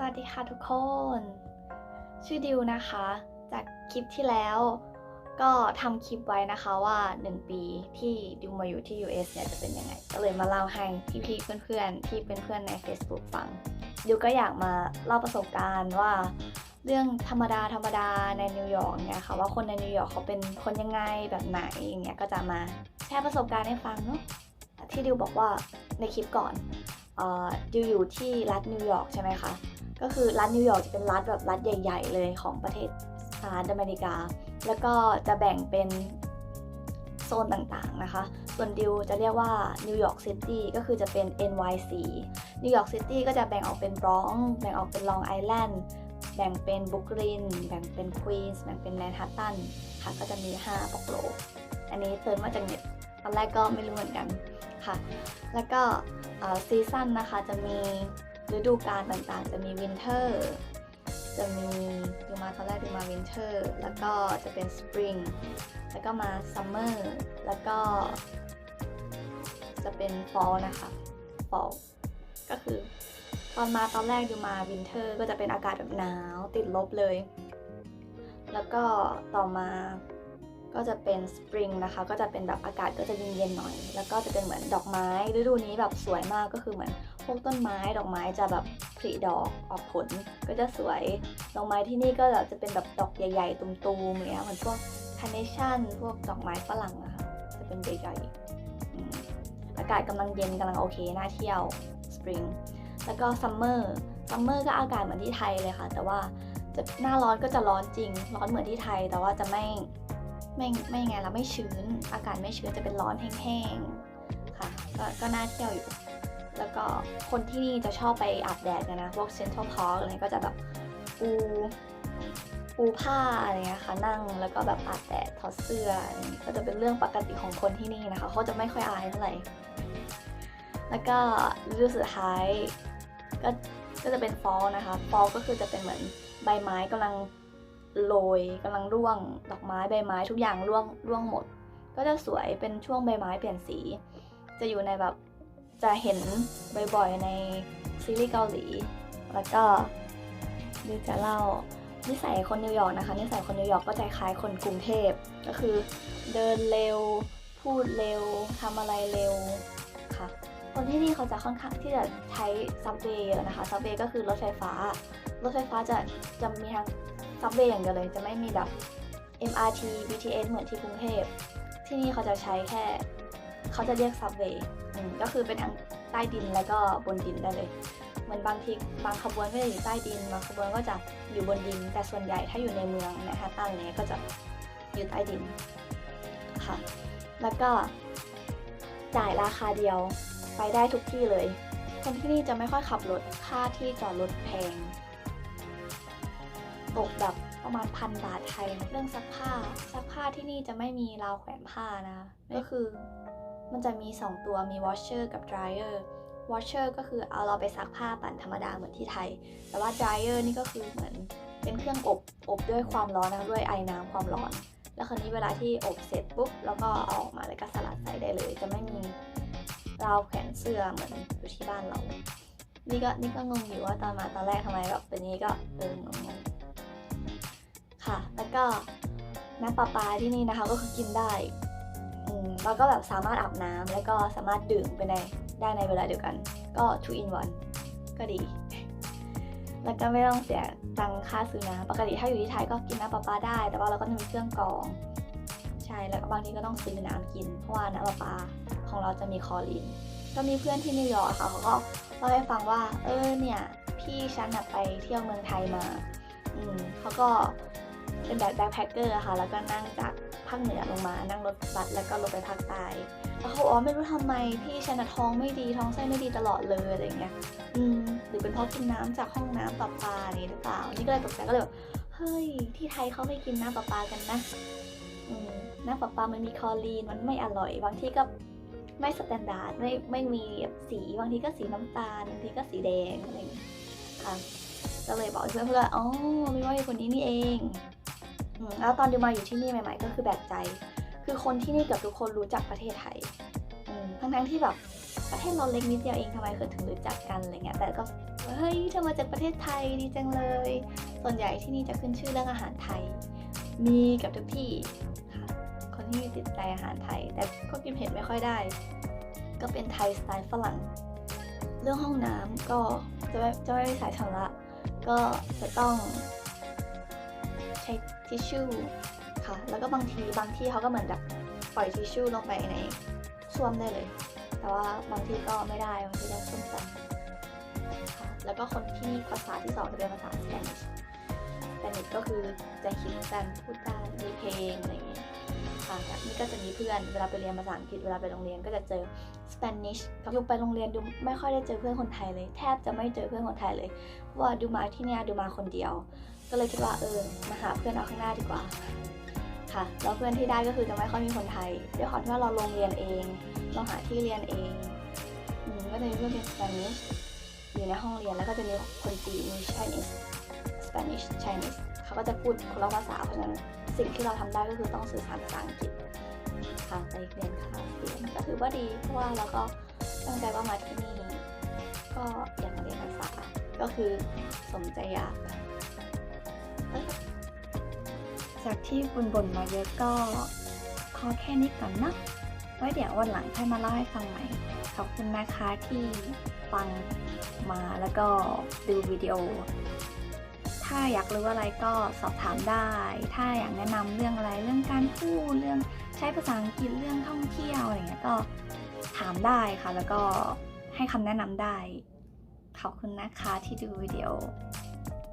สวัสดีค่ะทุกคน ชื่อดิวนะคะ จากคลิปที่แล้ว ก็ทำคลิปไว้นะคะว่า 1 ปีที่ดิวมาอยู่ที่ US เนี่ยจะเป็นยังไง ก็เลยมาเล่าให้พี่ๆเพื่อนๆ ที่เป็นเพื่อนใน Facebook ฟัง ดิวก็อยากมาเล่าประสบการณ์ว่า เรื่องธรรมดาธรรมดาในนิวยอร์กเนี่ยค่ะว่าคนในนิวยอร์กเขาเป็นคนยังไงแบบไหนอย่างเงี้ยก็จะมาแชร์ประสบการณ์ให้ฟังเนาะที่ดิวบอกว่าในคลิปก่อนอ่อดิวอยู่ที่รัฐนิวยอร์กใช่ไหมคะ ก็คือรัฐนิวยอร์กจะเป็นรัฐแบบรัฐใหญ่ ๆ เลยของประเทศสหรัฐอเมริกา แล้วก็จะแบ่งเป็นโซนต่างๆนะคะ ส่วนดิวจะเรียกว่านิวยอร์กซิตี้ก็คือจะเป็น NYC นิวยอร์กซิตี้ก็จะแบ่งออกเป็นบรองแบ่งออกเป็นลองไอแลนด์แบ่งเป็นบุคลิน แบ่งเป็นควีนส์แบ่งเป็นแมนฮัตตันค่ะ ก็จะมี 5ปกโล อันนี้เติมมาจากเน็ต ตอนแรกก็ไม่รู้เหมือนกันค่ะ แล้วก็ซีซั่นนะคะจะมี ฤดูกาลต่างๆ จะมีวินเทอร์จะมีดูมาตอนแรกดูมาวินเทอร์แล้วก็จะเป็นสปริงแล้วก็มาซัมเมอร์แล้วก็ จะเป็นฟอลนะคะฟอลก็คือตอนมาตอนแรกดูมาวินเทอร์ก็จะเป็นอากาศแบบหนาวติดลบเลย แล้วก็ต่อมาก็จะเป็นสปริงนะคะ ก็จะเป็นแบบอากาศก็จะเย็นๆหน่อย แล้วก็จะเป็นเหมือนดอกไม้ฤดูนี้แบบสวยมากก็คือเหมือน วกต้นไม้ดอกไม้จะแบบผลิดอกออกผลก็จะสวยดอกไม้ที่นี่ก็จะเป็นแบบดอกใหญ่ๆตุมๆอย่างเงี้ยเหมือนพวกคาร์เนชั่นพวกดอกไม้ฝรั่งอะค่ะจะเป็นใหญ่ๆอากาศกำลังเย็นกำลังโอเคน่าเที่ยวสปริงแล้วก็ซัมเมอร์ซัมเมอร์ก็อากาศเหมือนที่ไทยเลยค่ะ แต่ว่าจะหน้าร้อนก็จะร้อนจริง ร้อนเหมือนที่ไทย แต่ว่าจะไม่ไม่ไม่ไงแล้วไม่ชื้น อากาศไม่ชื้นจะเป็นร้อนแห้งๆค่ะ ก็ก็น่าเที่ยวอยู่ แล้วก็คนที่นี่จะชอบไปอาบแดดกันนะ พวกเซ็นทรัลพาร์คอะไรก็จะแบบปูปูผ้าอะไรเงี้ยค่ะนั่งแล้วก็แบบอาบแดดถอดเสื้ออะไรก็จะเป็นเรื่องปกติของคนที่นี่นะคะเขาจะไม่ค่อยอายเท่าไหร่แล้วก็ฤดูสุดท้ายก็ก็จะเป็นฟอลนะคะ ฟอลก็คือจะเป็นเหมือนใบไม้กำลังโรยกำลังร่วงดอกไม้ใบไม้ทุกอย่างร่วงร่วงหมด ก็จะสวยเป็นช่วงใบไม้เปลี่ยนสี จะอยู่ในแบบ จะเห็นบ่อยๆ ในซีรีส์เกาหลี แล้วก็ดิวจะเล่านิสัยคนนิวยอร์กนะคะ นิสัยคนนิวยอร์กก็จะคล้ายคนกรุงเทพ ก็คือเดินเร็ว พูดเร็วทำอะไรเร็วค่ะ คนที่นี่เขาจะค่อนข้างที่จะใช้ซับเวย์เยนะคะ ซับเวย์ก็คือรถไฟฟ้า รถไฟฟ้าจะจะมีทั้งซับเวย์อย่างเดียวเลย จะไม่มีแบบ MRT BTS เหมือนที่กรุงเทพ ที่นี่เขาจะใช้แค่ เขาจะเรียกซับเวย์ ก็คือเป็นทั้งใต้ดินแล้วก็บนดินได้เลย เหมือนบางทีบางขบวนก็จะอยู่ใต้ดินบางขบวนก็จะอยู่บนดิน แต่ส่วนใหญ่ถ้าอยู่ในเมืองแมนฮัตตันเนี่ยก็จะอยู่ใต้ดินค่ะ แล้วก็จ่ายราคาเดียวไปได้ทุกที่เลย คนที่นี่จะไม่ค่อยขับรถค่าที่จอดรถแพงตกแบบประมาณพันบาทไทย เรื่องซักผ้าซักผ้าที่นี่จะไม่มีราวแขวนผ้านะ ก็คือ มันจะมี 2 ตัวมี washer กับ dryer washer ก็คือเอาเราไปซักผ้าปั่นธรรมดาเหมือนที่ไทย แต่ว่า dryer นี่ก็คือเหมือนเป็นเครื่องอบอบด้วยความร้อนนะด้วยไอน้ำความร้อน แล้วคราวนี้เวลาที่อบเสร็จปุ๊บแล้วก็เอาออกมาแล้วก็สลัดใส่ได้เลย จะไม่มีราวแขวนเสื้อเหมือนอยู่ที่บ้านเรา นี่ก็นี่ก็งงอยู่ว่าตอนมาตอนแรกทำไมแบบเป็นนี้ก็เอองงค่ะ แล้วก็น้ำประปาที่นี่นะคะก็คือกินได้ แล้วก็แบบสามารถอาบน้ำแล้วก็สามารถดื่มไปในได้ในเวลาเดียวกัน ก็ two in one ก็ดี แล้วก็ไม่ต้องเสียตังค่าซื้อน้ำปกติถ้าอยู่ที่ไทยก็กินน้ำประปาได้ แต่ว่าเราก็จะมีเครื่องกรอง ใช่ แล้วก็บางทีก็ต้องซื้อน้ำกิน เพราะว่าน้ำประปาของเราจะมีคอรีนก็มีเพื่อนที่นิวยอร์กค่ะเขาก็เล่าให้ฟังว่า เออเนี่ยพี่ฉันไปเที่ยวเมืองไทยมา อืมเขาก็เป็นแบบแบ็คแพคเกอร์ค่ะ แล้วก็นั่งจาก ภาคเหนือลงมา นั่งรถบัสแล้วก็ลงไปภาคใต้แล้วเขาบอกว่าไม่รู้ทำไมพี่ฉันน่ะท้องไม่ดีท้องไส้ไม่ดีตลอดเลยอะไรเงี้ย อืมหรือเป็นเพราะกินน้ำจากห้องน้ำประปานี่หรือเปล่า นี่ก็เลยตกใจก็เลยแบบเฮ้ยที่ไทยเขาไม่กินน้ำประปากันนะอืมน้ำประปามันมีคลอรีนมันไม่อร่อย บางที่ก็ไม่สแตนดาร์ดไม่ไม่มีแบบสีบางทีก็สีน้ำตาลบางทีก็สีแดงอะไรอย่างเงี้ยค่ะก็เลยบอกเพื่อนเพื่อนๆอ๋อไม่ว่าอยู่คนนี้นี่เองอืม แล้วตอนดิวมาอยู่ที่นี่ใหม่ ๆ ก็คือแปลกใจ คือคนที่นี่เกือบทุกคนรู้จักประเทศไทยอืมทั้งๆที่แบบประเทศเราเล็กนิดเดียวเองทำไมเกิดถึงรู้จักกันอะไรเงี้ย แต่ก็เออเฮ้ยเธอมาจากประเทศไทยดีจังเลย ส่วนใหญ่ที่นี่จะขึ้นชื่อเรื่องอาหารไทย มีกับทุกที่ค่ะคนที่ติดใจอาหารไทย แต่ก็กินเผ็ดไม่ค่อยได้ ก็เป็นไทยสไตล์ฝรั่ง เรื่องห้องน้ำก็จะไม่จะไม่สายชำระก็จะต้องใช้ทิชชู่ค่ะ แล้วก็บางทีบางที่เขาก็เหมือนแบบปล่อยทิชชู่ลงไปในส้วมได้เลย แต่ว่าบางที่ก็ไม่ได้บางที่ได้ส้วมตันค่ะ แล้วก็คนที่ภาษาที่สองจะเป็นภาษาสเปนิชสเปนิชก็คือจะคิดกันพูดได้มีเพลงอะไรอย่างเงี้ยค่ะแบบนี้ก็จะมีเพื่อนเวลาไปเรียนภาษาอังกฤษเวลาไปโรงเรียนก็จะเจอสเปนิชกับยูไปโรงเรียนดูไม่ค่อยได้เจอเพื่อนคนไทยเลย แทบจะไม่เจอเพื่อนคนไทยเลยเพราะว่าดูมาที่เนี่ยดูมาคนเดียว ก็เลยคิดว่าเออมาหาเพื่อนเอาข้างหน้าดีกว่าค่ะแล้วเพื่อนที่ได้ก็คือจะไม่ค่อยมีคนไทยด้วยความที่ว่าเราโรงเรียนเองเราหาที่เรียนเองอืมก็จะมีเพื่อนเป็นสเปนิชอยู่ในห้องเรียนแล้วก็จะมีคนจีนมี Chinese Spanish Chinese เขาก็จะพูดคนละภาษาเพราะฉะนั้นสิ่งที่เราทำได้ก็คือต้องสื่อสารภาษาอังกฤษค่ะไปเรียนคลาสเรียนก็ถือว่าดีเพราะว่าเราก็ตั้งใจว่ามาที่นี่ก็อยากมาเรียนภาษาก็คือสมใจอยาก จากที่บนบนมาเยอะก็พอแค่นี้ก่อนนะไว้เดี๋ยววันหลังค่อยมาเล่าให้ฟังใหม่ ขอบคุณนะคะที่ฟังมาแล้วก็ดูวิดีโอ ถ้าอยากรู้อะไรก็สอบถามได้ ถ้าอยากแนะนำเรื่องอะไรเรื่องการพูดเรื่องใช้ภาษาอังกฤษเรื่องท่องเที่ยวอะไรเงี้ยก็ถามได้ค่ะ แล้วก็ให้คำแนะนำได้ ขอบคุณนะคะที่ดูวิดีโอ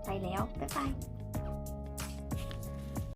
ไปแล้ว บ๊ายบาย